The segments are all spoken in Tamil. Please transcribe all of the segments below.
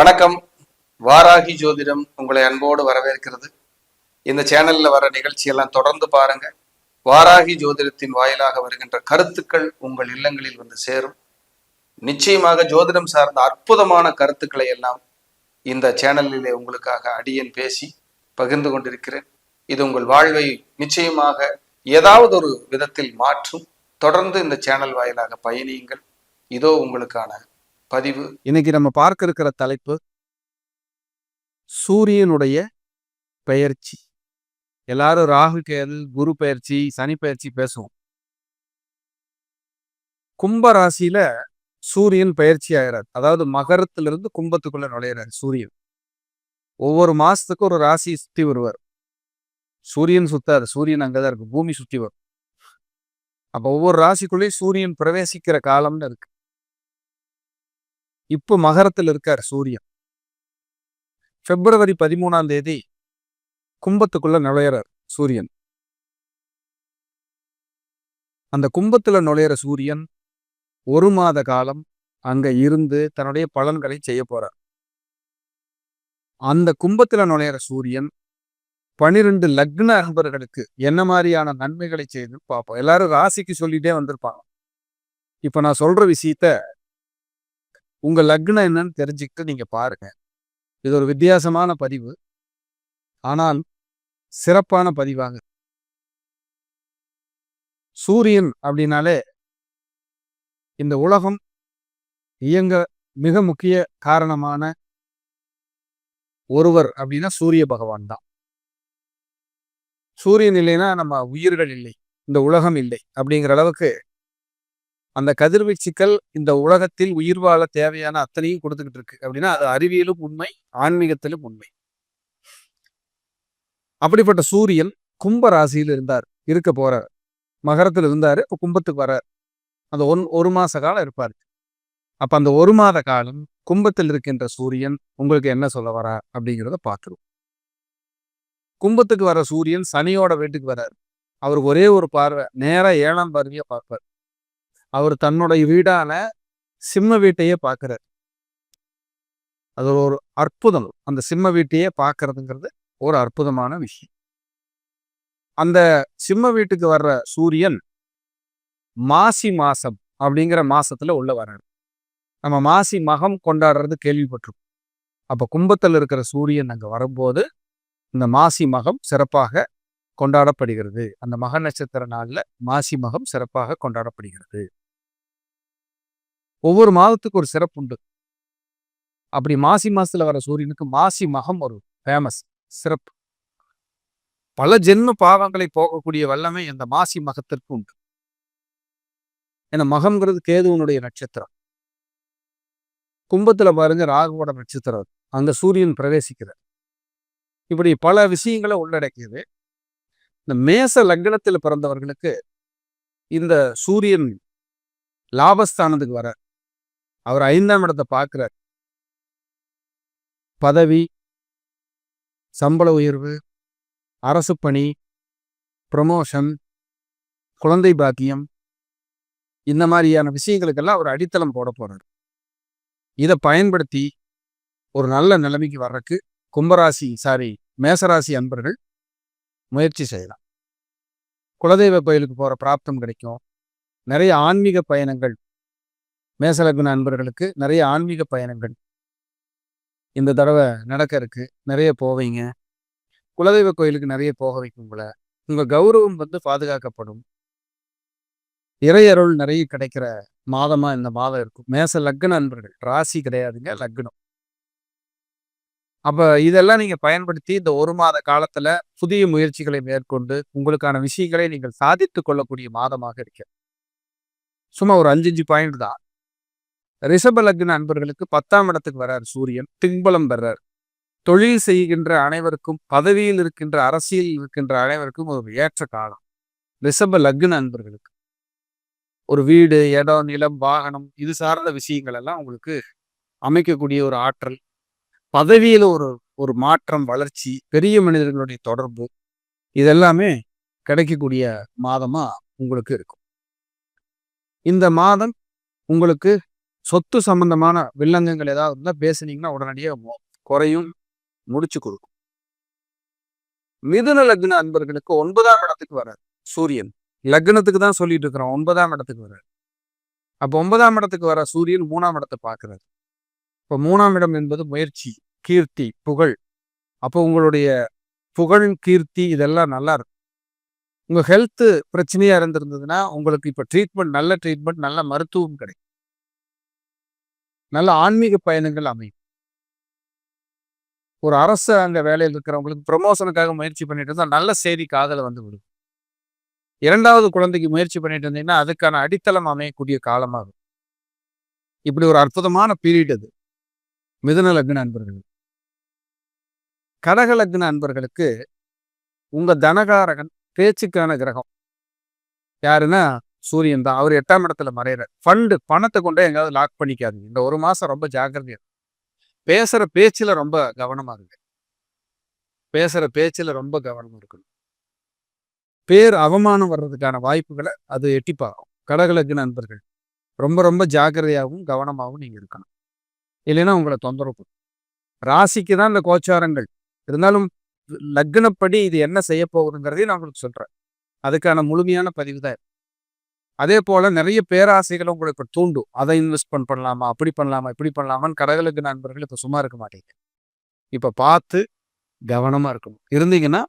வணக்கம். வாராகி ஜோதிடம் உங்களை அன்போடு வரவேற்கிறது. இந்த சேனல்ல வர நிகழ்ச்சியெல்லாம் தொடர்ந்து பாருங்க. வாராகி ஜோதிடத்தின் வாயிலாக வருகின்ற கருத்துக்கள் உங்கள் இல்லங்களில் வந்து சேரும். நிச்சயமாக ஜோதிடம் சார்ந்த அற்புதமான கருத்துக்களை எல்லாம் இந்த சேனலிலே உங்களுக்காக அடியன் பேசி பகிர்ந்து கொண்டிருக்கிறேன். இது உங்கள் வாழ்வை நிச்சயமாக ஏதாவது ஒரு விதத்தில் மாற்றும். தொடர்ந்து இந்த சேனல் வாயிலாக பயணியுங்கள். இதோ உங்களுக்கான பதிவு. இன்னைக்கு நம்ம பார்க்க இருக்கிற தலைப்பு சூரியனுடைய பெயர்ச்சி. எல்லாரும் ராகு கேது குரு பெயர்ச்சி சனி பெயர்ச்சி பேசுவோம். கும்ப ராசியில சூரியன் பயிற்சி ஆகிறார். அதாவது மகரத்திலிருந்து கும்பத்துக்குள்ள நுழையிறார் சூரியன். ஒவ்வொரு மாசத்துக்கும் ஒரு ராசி சுத்தி வருவார். சூரியன் சுத்தாது. சூரியன் அங்கதான் இருக்கு. பூமி சுத்தி வரும். அப்ப ஒவ்வொரு ராசிக்குள்ளேயும் சூரியன் பிரவேசிக்கிற காலம்னு இருக்கு. இப்போ மகரத்தில் இருக்கார் சூரியன். பிப்ரவரி பதிமூணாம் தேதி கும்பத்துக்குள்ள நுழையிறார் சூரியன். அந்த கும்பத்துல நுழையிற சூரியன் ஒரு மாத காலம் அங்க இருந்து தன்னுடைய பலன்களை செய்ய போறார். அந்த கும்பத்துல நுழையிற சூரியன் பனிரெண்டு லக்ன அன்பர்களுக்கு என்ன மாதிரியான நன்மைகளை செய்து பார்ப்போம். எல்லாரும் ராசிக்கு சொல்லிட்டே வந்திருப்பாங்க. இப்ப நான் சொல்ற விஷயத்த உங்க லக்னம் என்னன்னு தெரிஞ்சுக்கிட்டு நீங்க பாருங்க. இது ஒரு வித்தியாசமான பதிவு. ஆனால் சிறப்பான பதிவாக. சூரியன் அப்படின்னாலே இந்த உலகம் இயங்க மிக முக்கிய காரணமான ஒருவர் அப்படின்னா சூரிய பகவான் தான். சூரியன் இல்லைன்னா நம்ம உயிர்கள் இல்லை. இந்த உலகம் இல்லை அப்படிங்கிற அளவுக்கு அந்த கதிர்வீச்சுக்கள் இந்த உலகத்தில் உயிர் வாழ தேவையான அத்தனையும் கொடுத்துக்கிட்டு இருக்கு. அப்படின்னா அது அறிவியலும் உண்மை ஆன்மீகத்திலும் உண்மை. அப்படிப்பட்ட சூரியன் கும்ப ராசியில் இருந்தார் இருக்க போறார். மகரத்தில் இருந்தாரு இப்போ கும்பத்துக்கு வர்றார் அந்த ஒன் ஒரு மாச காலம் இருப்பார். அப்ப அந்த ஒரு மாத காலம் கும்பத்தில் இருக்கின்ற சூரியன் உங்களுக்கு என்ன சொல்ல வரா அப்படிங்கிறத பார்த்துருவோம். கும்பத்துக்கு வர சூரியன் சனியோட வீட்டுக்கு வர்றார் அவருக்கு ஒரே ஒரு பார்வை நேரா ஏழாம் பார்வையை பார்ப்பார். அவர் தன்னுடைய வீடான சிம்ம வீட்டையே பார்க்கிறார் அது ஒரு அற்புதம். அந்த சிம்ம வீட்டையே பார்க்கறதுங்கிறது ஒரு அற்புதமான விஷயம். அந்த சிம்ம வீட்டுக்கு வர்ற சூரியன் மாசி மாசம் அப்படிங்கிற மாசத்துல உள்ள வர்றாரு. நம்ம மாசி மகம் கொண்டாடுறது கேள்விப்பட்டிருக்கோம் அப்போ கும்பத்தில் இருக்கிற சூரியன் அங்கே வரும்போது இந்த மாசி மகம் சிறப்பாக கொண்டாடப்படுகிறது. அந்த மக நட்சத்திர நாளில் மாசி மகம் சிறப்பாக கொண்டாடப்படுகிறது. ஒவ்வொரு மாதத்துக்கு ஒரு சிறப்பு உண்டு. அப்படி மாசி மாசத்துல வர சூரியனுக்கு மாசி மகம் ஒரு ஃபேமஸ் சிறப்பு. பல ஜென்ம பாவங்களை போகக்கூடிய வல்லமை இந்த மாசி மகத்திற்கு உண்டு. ஏன்னா மகம்ங்கிறது கேதுவனுடைய நட்சத்திரம். கும்பத்துல பாருங்க ராகுவோட நட்சத்திரம் அங்க சூரியன் பிரவேசிக்கிறார். இப்படி பல விஷயங்களை உள்ளடக்கியது. இந்த மேச லக்னத்தில் பிறந்தவர்களுக்கு இந்த சூரியன் லாபஸ்தானத்துக்கு வர அவர் ஐந்தாம் இடத்தை பார்க்குறார். பதவி சம்பள உயர்வு அரசு பணி ப்ரமோஷன் குழந்தை பாக்கியம் இந்த மாதிரியான விஷயங்களுக்கெல்லாம் அவர் அடித்தளம் போட போகிறார் இதை பயன்படுத்தி ஒரு நல்ல நிலைமைக்கு வர்றதுக்கு கும்பராசி சாரி மேசராசி அன்பர்கள் முயற்சி செய்யலாம். குலதெய்வ கோயிலுக்கு போகிற பிராப்தம் கிடைக்கும். நிறைய ஆன்மீக பயணங்கள் மேசலக்ன அன்பர்களுக்கு நிறைய ஆன்மீக பயணங்கள். இந்த தடவை நடக்க இருக்கு நிறைய போவீங்க. குலதெய்வ கோயிலுக்கு நிறைய போக வைக்கும் உங்களை உங்க கௌரவம் வந்து பாதுகாக்கப்படும். இறையருள் நிறைய கிடைக்கிற மாதமா இந்த மாதம் இருக்கும். மேச லக்ன அன்பர்கள் ராசி கிடையாதுங்க லக்னம். அப்ப இதெல்லாம் நீங்க பயன்படுத்தி இந்த ஒரு மாத காலத்துல புதிய முயற்சிகளை மேற்கொண்டு உங்களுக்கான விஷயங்களை நீங்கள் சாதித்து கொள்ளக்கூடிய மாதமாக இருக்க. சும்மா ஒரு அஞ்சு அஞ்சு பாயிண்ட் தான். ரிஷப லக்ன அன்பர்களுக்கு பத்தாம் இடத்துக்கு வர்றார் சூரியன். தின்பலம் பெறார். தொழில் செய்கின்ற அனைவருக்கும் பதவியில் இருக்கின்ற அரசியல் இருக்கின்ற அனைவருக்கும் ஒரு ஏற்ற காலம். ரிஷப லக்ன அன்பர்களுக்கு ஒரு வீடு இடம் நிலம் வாகனம் இது சார்ந்த விஷயங்கள் எல்லாம் உங்களுக்கு அமைக்கக்கூடிய ஒரு ஆற்றல். பதவியில ஒரு ஒரு மாற்றம் வளர்ச்சி பெரிய மனிதர்களுடைய தொடர்பு இதெல்லாமே கிடைக்கக்கூடிய மாதமா உங்களுக்கு இருக்கும். இந்த மாதம் உங்களுக்கு சொத்து சம்பந்தமான வில்லங்கங்கள் ஏதாவது இருந்தா பேசுனீங்கன்னா உடனடியாக குறையும் முடிச்சு கொடுக்கும். மிதுன லக்ன அன்பர்களுக்கு ஒன்பதாம் இடத்துக்கு வராது சூரியன். லக்னத்துக்கு தான் சொல்லிட்டு இருக்கிறோம் ஒன்பதாம் இடத்துக்கு வராது அப்போ ஒன்பதாம் இடத்துக்கு வர சூரியன் மூணாம் இடத்தை பார்க்கிறார். இப்போ மூணாம் இடம் என்பது முயற்சி கீர்த்தி புகழ். அப்போ உங்களுடைய புகழ் கீர்த்தி இதெல்லாம் நல்லா இருக்கும். உங்க ஹெல்த்து பிரச்சனையா இருந்திருந்ததுன்னா உங்களுக்கு இப்போ ட்ரீட்மெண்ட் நல்ல ட்ரீட்மெண்ட் நல்ல மருத்துவம் கிடைக்கும். நல்ல ஆன்மீக பயணங்கள் அமையும். ஒரு அரசு அங்க வேலையில் இருக்கிறவங்களுக்கு ப்ரமோஷனுக்காக முயற்சி பண்ணிட்டு இருந்தா நல்ல செய்தி காதல வந்து விடும். இரண்டாவது குழந்தைக்கு முயற்சி பண்ணிட்டு இருந்தீங்கன்னா அதுக்கான அடித்தளம் அமையக்கூடிய காலமாகும் இப்படி ஒரு அற்புதமான பீரியட் அது. மிதுன லக்ன அன்பர்கள். கடக லக்ன அன்பர்களுக்கு உங்க தனகாரகன் பேச்சுக்கான கிரகம். யாருன்னா சூரியன் தான். அவர் எட்டாம் இடத்துல மறையிறார். ஃபண்டு பணத்தை கொண்டே எங்காவது லாக் பண்ணிக்காதீங்க. இந்த ஒரு மாசம் ரொம்ப ஜாக்கிரதையா பேசுகிற பேசுற பேச்சுல ரொம்ப கவனமா இருங்க. பேசுற பேச்சுல ரொம்ப கவனமா இருக்கணும். பேர் அவமானம் வர்றதுக்கான வாய்ப்புகளை அது எட்டிப்பாகும். கடகலக்கு நண்பர்கள். ரொம்ப ரொம்ப ஜாக்கிரதையாகவும் கவனமாகவும் நீங்க இருக்கணும். இல்லைன்னா உங்களை தொந்தரவு ராசிக்கு தான் இந்த கோச்சாரங்கள். இருந்தாலும் லக்னப்படி இது என்ன செய்ய போகுதுங்கிறதையும் நான் உங்களுக்கு சொல்றேன். அதுக்கான முழுமையான பதிவு தான் அதே போல நிறைய பேராசைகளை உங்களுக்கு தூண்டும். அதை இன்வெஸ்ட்மெண்ட் பண்ணலாமா? அப்படி பண்ணலாமா? இப்படி பண்ணலாமான்னு கடகளுக்கு நண்பர்கள் இப்போ சும்மா இருக்க மாட்டேங்குது. இப்ப பார்த்து கவனமா இருக்கணும். இருந்தீங்கன்னா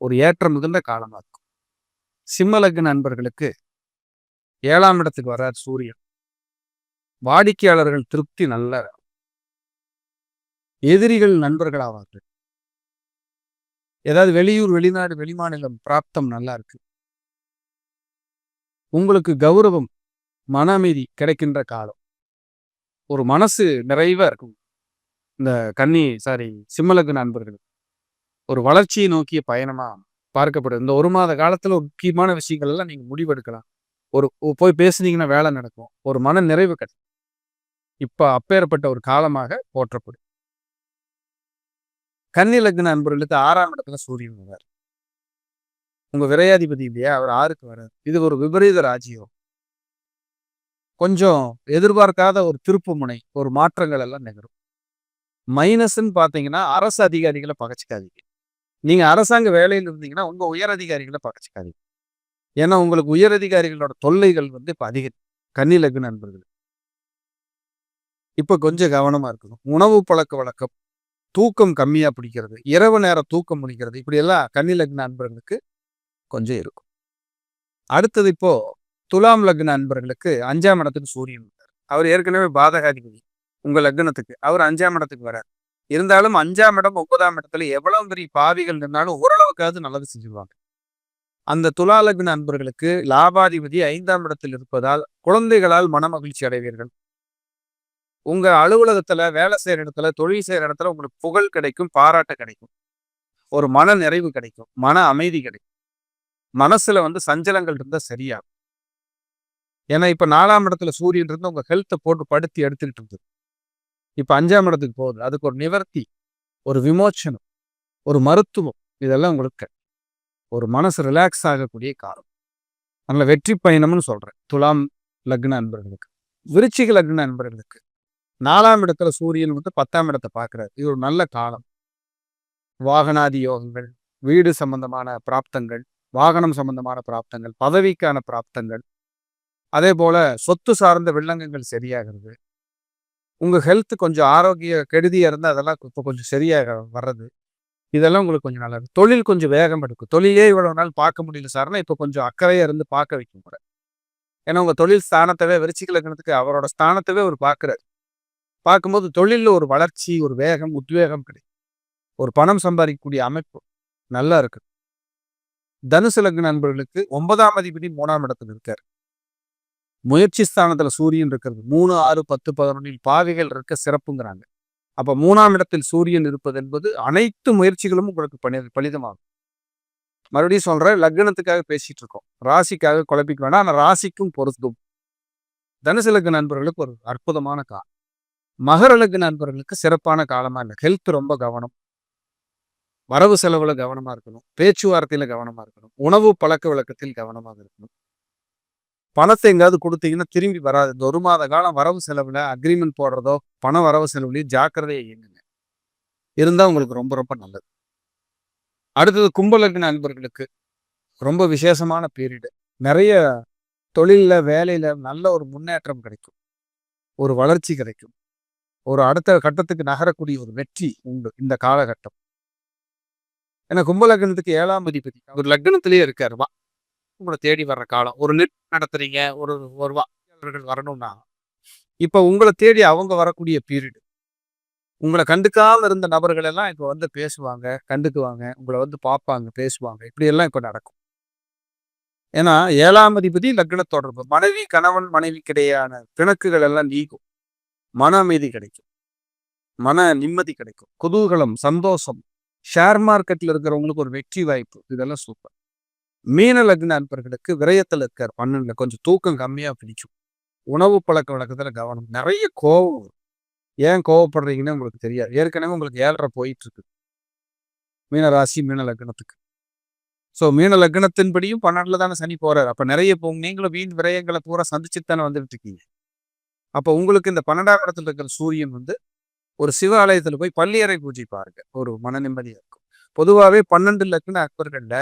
ஒரு ஏற்றம் மிகுந்த காலமா இருக்கும். சிம்மலக்கு நண்பர்களுக்கு ஏழாம் இடத்துக்கு வர்றார் சூரியன். வாடிக்கையாளர்கள் திருப்தி நல்ல எதிரிகள் நண்பர்கள் ஆவார்கள் ஏதாவது வெளியூர் வெளிநாடு வெளிமாநிலம் பிராப்தம் நல்லா இருக்கு. உங்களுக்கு கௌரவம் மன அமைதி கிடைக்கின்ற காலம். ஒரு மனசு நிறைவா இருக்கும். இந்த கன்னி சாரி சிம்மலகு நண்பர்கள் ஒரு வளர்ச்சியை நோக்கிய பயணமா பார்க்கப்படும் இந்த ஒரு மாத காலத்துல ஒரு முக்கியமான விஷயங்கள் எல்லாம் நீங்க முடிவெடுக்கலாம். ஒரு போய் பேசுனீங்கன்னா வேலை நடக்கும். ஒரு மன நிறைவு கிடைக்கும். இப்போ அப்பேற்பட்ட ஒரு காலமாக போற்றப்படும். கன்னி லக்ன அன்பர்களுக்கு ஆறாம் இடத்துல சூரியன் வரார் உங்க விரையாதிபதி இல்லையா? அவர் ஆறுக்கு வராது இது ஒரு விபரீத ராஜ்யம். கொஞ்சம் எதிர்பார்க்காத ஒரு திருப்பு முனை ஒரு மாற்றங்கள் எல்லாம் நிகழும். மைனஸ்ன்னு பாத்தீங்கன்னா அரசு அதிகாரிகளை பகச்சிக்காதீங்க. நீங்க அரசாங்க வேலையில் இருந்தீங்கன்னா உங்க உயர் அதிகாரிகளை பகச்சிக்காதீங்க. ஏன்னா உங்களுக்கு உயர் அதிகாரிகளோட தொல்லைகள் வந்து இப்ப அதிக கண்ணிலகு நண்பர்கள். இப்ப கொஞ்சம் கவனமா இருக்கணும். உணவு பழக்க வழக்கம் தூக்கம் கம்மியா பிடிக்கிறது இரவு நேரம் தூக்கம் முடிக்கிறது இப்படி எல்லாம் நண்பர்களுக்கு கொஞ்சம் இருக்கும். அடுத்தது இப்போ துலாம் லக்ன நண்பர்களுக்கு அஞ்சாம் இடத்துக்கு சூரியன் வந்தார் அவர் ஏற்கனவே பாதகாதிபதி. உங்க லக்னத்துக்கு அவர் அஞ்சாம் இடத்துக்கு வரார் இருந்தாலும் அஞ்சாம் இடம் ஒன்பதாம் இடத்துல எவ்வளவு பெரிய பாவிகள் இருந்தாலும் ஓரளவுக்காவது நல்லது செஞ்சுருவாங்க. அந்த துலா லக்ன நண்பர்களுக்கு லாபாதிபதி ஐந்தாம் இடத்தில் இருப்பதால் குழந்தைகளால் மனமகிழ்ச்சி அடைவீர்கள். உங்க அலுவலகத்துல வேலை செய்யற இடத்துல தொழில் செய்யற இடத்துல உங்களுக்கு புகழ் கிடைக்கும் பாராட்டு கிடைக்கும். ஒரு மன நிறைவு கிடைக்கும் மன அமைதி கிடைக்கும். மனசுல வந்து சஞ்சலங்கள் இருந்தால் சரியாகும். ஏன்னா இப்போ நாலாம் இடத்துல சூரியன் இருந்து உங்க ஹெல்த்தை போட்டு படுத்தி எடுத்துக்கிட்டு இருந்தது. இப்போ அஞ்சாம் இடத்துக்கு போகுது. அதுக்கு ஒரு நிவர்த்தி ஒரு விமோச்சனம் ஒரு மருத்துவம் இதெல்லாம் உங்களுக்கு ஒரு மனசு ரிலாக்ஸ் ஆகக்கூடிய காலம். அதனால் வெற்றி பயணம்னு சொல்றேன். துலாம் லக்ன அன்பர்களுக்கு விருச்சிக லக்ன அன்பர்களுக்கு. நாலாம் இடத்துல சூரியன் வந்து பத்தாம் இடத்தை பார்க்குறாரு. இது ஒரு நல்ல காலம். வாகனாதி யோகங்கள் வீடு சம்பந்தமான பிராப்தங்கள் வாகனம் சம்பந்தமான பிராப்தங்கள் பதவிக்கான பிராப்தங்கள் அதே போல சொத்து சார்ந்த வில்லங்கங்கள் சரியாகிறது. உங்கள் ஹெல்த் கொஞ்சம் ஆரோக்கிய கெடுதியாக இருந்தால் அதெல்லாம் இப்போ கொஞ்சம் சரியாக வர்றது. இதெல்லாம் உங்களுக்கு கொஞ்சம் நல்லா தொழில் கொஞ்சம் வேகம் எடுக்கும். தொழிலே இவ்வளோ நாள் பார்க்க முடியல சார்னா இப்போ கொஞ்சம் அக்கறையாக இருந்து பார்க்க வைக்கும் கூட ஏன்னா உங்கள் தொழில் ஸ்தானத்தவே விருச்சிக அவரோட ஸ்தானத்தவே அவர் பார்க்கிறார். பார்க்கும்போது தொழிலில் ஒரு வளர்ச்சி ஒரு வேகம் உத்வேகம் கிடைக்கும். ஒரு பணம் சம்பாதிக்கக்கூடிய அமைப்பு நல்லா இருக்குது தனுசு லக்ன நண்பர்களுக்கு ஒன்பதாம் அதிபதி மூணாம் இடத்துல இருக்கார். முயற்சி ஸ்தானத்துல சூரியன் இருக்கிறது. மூணு ஆறு பத்து பதினொன்றில் பாவைகள் இருக்க சிறப்புங்கிறாங்க. அப்ப மூணாம் இடத்தில் சூரியன் இருப்பது என்பது அனைத்து முயற்சிகளும் உங்களுக்கு பணி பலிதமாகும் மறுபடியும் சொல்றேன் லக்னத்துக்காக பேசிட்டு இருக்கோம். ராசிக்காக குழப்பிக்க வேணாம். ஆனால் ராசிக்கும் பொருத்தும் தனுசு லக்ன நண்பர்களுக்கு ஒரு அற்புதமான காலம். மகர லக்ன நண்பர்களுக்கு சிறப்பான காலமா இல்லை. ஹெல்த் ரொம்ப கவனம். வரவு செலவுல கவனமா இருக்கணும். பேச்சுவார்த்தையில கவனமா இருக்கணும். உணவு பழக்க வழக்கத்தில் கவனமாக இருக்கணும். பணத்தை எங்காவது கொடுத்தீங்கன்னா திரும்பி வராது. இந்த ஒரு மாத காலம் வரவு செலவுல அக்ரிமெண்ட் போடுறதோ பண வரவு செலவுலையும் ஜாக்கிரதையை இயங்குங்க. இருந்தா உங்களுக்கு ரொம்ப ரொம்ப நல்லது. அடுத்தது கும்பலக்ன நண்பர்களுக்கு ரொம்ப விசேஷமான பீரியடு. நிறைய தொழில்ல வேலையில நல்ல ஒரு முன்னேற்றம் கிடைக்கும். ஒரு வளர்ச்சி கிடைக்கும். ஒரு அடுத்த கட்டத்துக்கு நகரக்கூடிய ஒரு வெற்றி உண்டு. இந்த காலகட்டம். ஏன்னா கும்பலக்னத்துக்கு ஏழாம் அதிபதி. அவர் லக்னத்திலேயே இருக்காரு வா உங்களை தேடி வர்ற காலம். ஒரு நெட் நடத்துறீங்க. ஒரு ஒரு வாடிக்கையாளர்கள் வரணும்னா. இப்ப உங்களை தேடி அவங்க வரக்கூடிய பீரியடு உங்களை கண்டுக்காம இருந்த நபர்கள் எல்லாம் இப்போ வந்து பேசுவாங்க கண்டுக்குவாங்க. உங்களை வந்து பார்ப்பாங்க பேசுவாங்க. இப்படியெல்லாம் இப்போ இப்ப நடக்கும். ஏன்னா ஏழாம் அதிபதி லக்ன தொடர்பு. மனைவி கணவன் மனைவிக்கிடையான பிணக்குகள் எல்லாம் நீக்கும் மன அமைதி கிடைக்கும். மன நிம்மதி கிடைக்கும். குதூகலம் சந்தோஷம் ஷேர் மார்க்கெட்டில் இருக்கிறவங்களுக்கு ஒரு வெற்றி வாய்ப்பு. இதெல்லாம் சூப்பர் மீன லக்ன நண்பர்களுக்கு விரயத்தில் இருக்கார். பன்னெண்டில் கொஞ்சம் தூக்கம் கம்மியாக பிடிக்கும். உணவு பழக்க வழக்கத்தில் கவனம். நிறைய கோபம் வரும். ஏன் கோவப்படுறீங்கன்னு உங்களுக்கு தெரியாது. ஏற்கனவே உங்களுக்கு ஏழரை போயிட்டு இருக்கு மீனராசி மீன லக்னத்துக்கு. ஸோ மீன லக்னத்தின்படியும் பன்னெண்டில் தானே சனி போகிறார் அப்போ நிறைய போங்க நீங்களும் வீண் விரயங்களை பூரா சந்திச்சுட்டு தானே வந்துட்டு இருக்கீங்க. அப்போ உங்களுக்கு இந்த பன்னெண்டாம் இடத்துல இருக்கிற சூரியன் வந்து ஒரு சிவாலயத்தில் போய் பள்ளியறை பூஜை பாருங்க ஒரு மன நிம்மதியாக இருக்கும். பொதுவாகவே பன்னெண்டு லக்ன அக்பர்கள்ல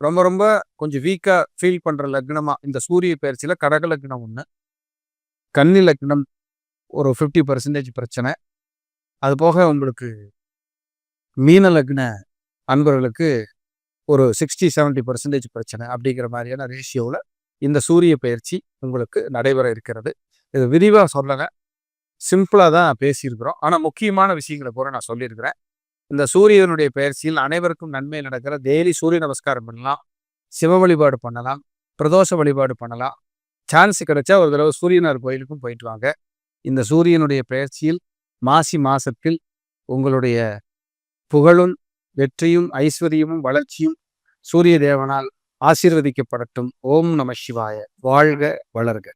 ரொம்ப ரொம்ப கொஞ்சம் வீக்காக ஃபீல் பண்ணுற லக்னமாக இந்த சூரிய பயிற்சியில் கடக லக்னம் ஒன்று கன்னி லக்னம் ஒரு ஃபிஃப்டி பர்சன்டேஜ் பிரச்சனை. அது போக உங்களுக்கு மீன லக்ன அன்பர்களுக்கு ஒரு சிக்ஸ்டி செவன்ட்டி பர்சன்டேஜ் பிரச்சனை அப்படிங்கிற மாதிரியான ரேஷியோவில் இந்த சூரிய பயிற்சி உங்களுக்கு நடைபெற இருக்கிறது. இது விரிவாக சொல்லலை சிம்பிளாக தான் பேசியிருக்கிறோம். ஆனால் முக்கியமான விஷயங்களை கூட நான் சொல்லியிருக்கிறேன். இந்த சூரியனுடைய பயிற்சியில் அனைவருக்கும் நன்மை நடக்கிற டெய்லி சூரிய நமஸ்காரம் பண்ணலாம். சிவ வழிபாடு பண்ணலாம். பிரதோஷ வழிபாடு பண்ணலாம். சான்ஸ் கிடைச்சா ஒரு தடவை சூரியனார் கோயிலுக்கும் போயிட்டு வாங்க. இந்த சூரியனுடைய பயிற்சியில் மாசி மாசத்தில் உங்களுடைய புகழும் வெற்றியும் ஐஸ்வர்யமும் வளர்ச்சியும் சூரிய தேவனால் ஆசீர்வதிக்கப்படட்டும். ஓம் நம சிவாய. வாழ்க வளர்க.